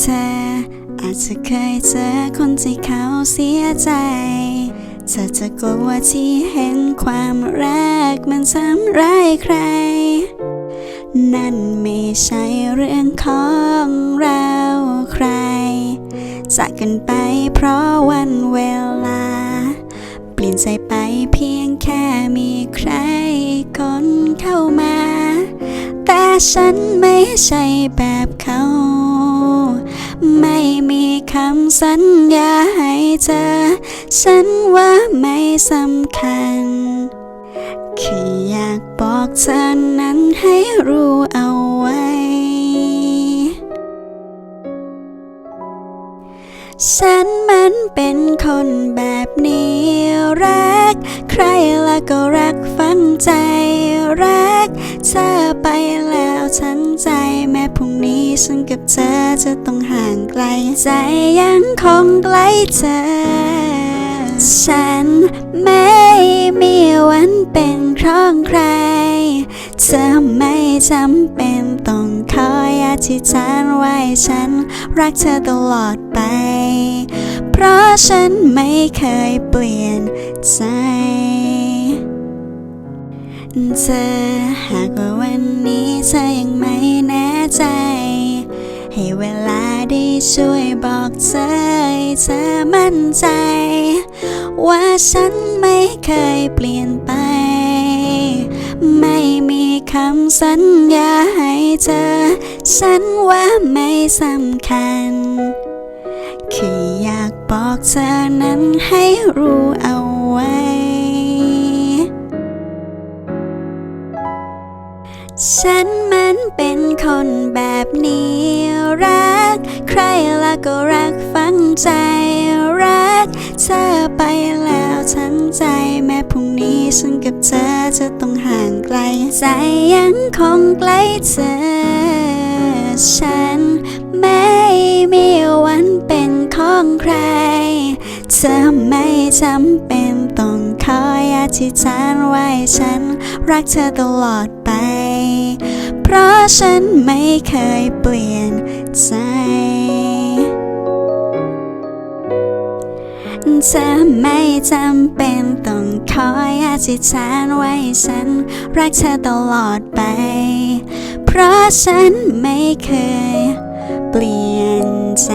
เธออาจจะเคยเจอคนที่เขาเสียใจ เธอจะกลัวที่เห็นความรักมันทำร้ายใคร นั่นไม่ใช่เรื่องของเราใครจากกันไปเพราะวันเวลา เปลี่ยนใจไปเพียงแค่มีใครคนเข้ามา แต่ฉันไม่ใช่แบบเขา คำสัญญาให้เธอ ฉันว่าไม่สำคัญ แค่อยากบอกเธอนั้นให้รู้เอาไว้ ฉันมันเป็นคนแบบนี้รัก ใครแล้วก็รักฟังใจ รักเธอไปแล้วทั้งใจ ฉันกับเธอจะต้องห่างไกล ใจยังคงใกล้เธอ ฉันไม่มีวันเป็นของใคร เธอไม่จำเป็นต้องคอยอธิษฐานไว้ฉันรักเธอตลอดไป เพราะฉันไม่เคยเปลี่ยนใจเธอหากว่าวันนี้เธอยังไม่แน่ใจ ให้เวลาได้ช่วยบอกเธอใเธอมั่นใจ ว่าฉันไม่เคยเปลี่ยนไป ไม่มีคำสัญญาให้เธอ ฉันว่าไม่สำคัญ แค่อยากบอกเธอนั้นให้รู้เอาไว้ ฉันมันเป็นคนแบบนี้ รัก ใครแล้วก็รักฟังใจ รัก เธอไปแล้วทั้งใจ แม้พรุ่งนี้ฉันกับเธอจะต้องห่างไกล ใจยังคงใกล้เธอ ฉันไม่มีวันเป็นของใคร เธอไม่จำเป็นต้องคอยอธิษฐานไว้ฉัน รักเธอตลอด เพราะฉันไม่เคยเปลี่ยนใจเธอไม่จำเป็นต้องคอยอธิษฐานไว้ฉันรักเธอตลอดไป เพราะฉันไม่เคยเปลี่ยนใจ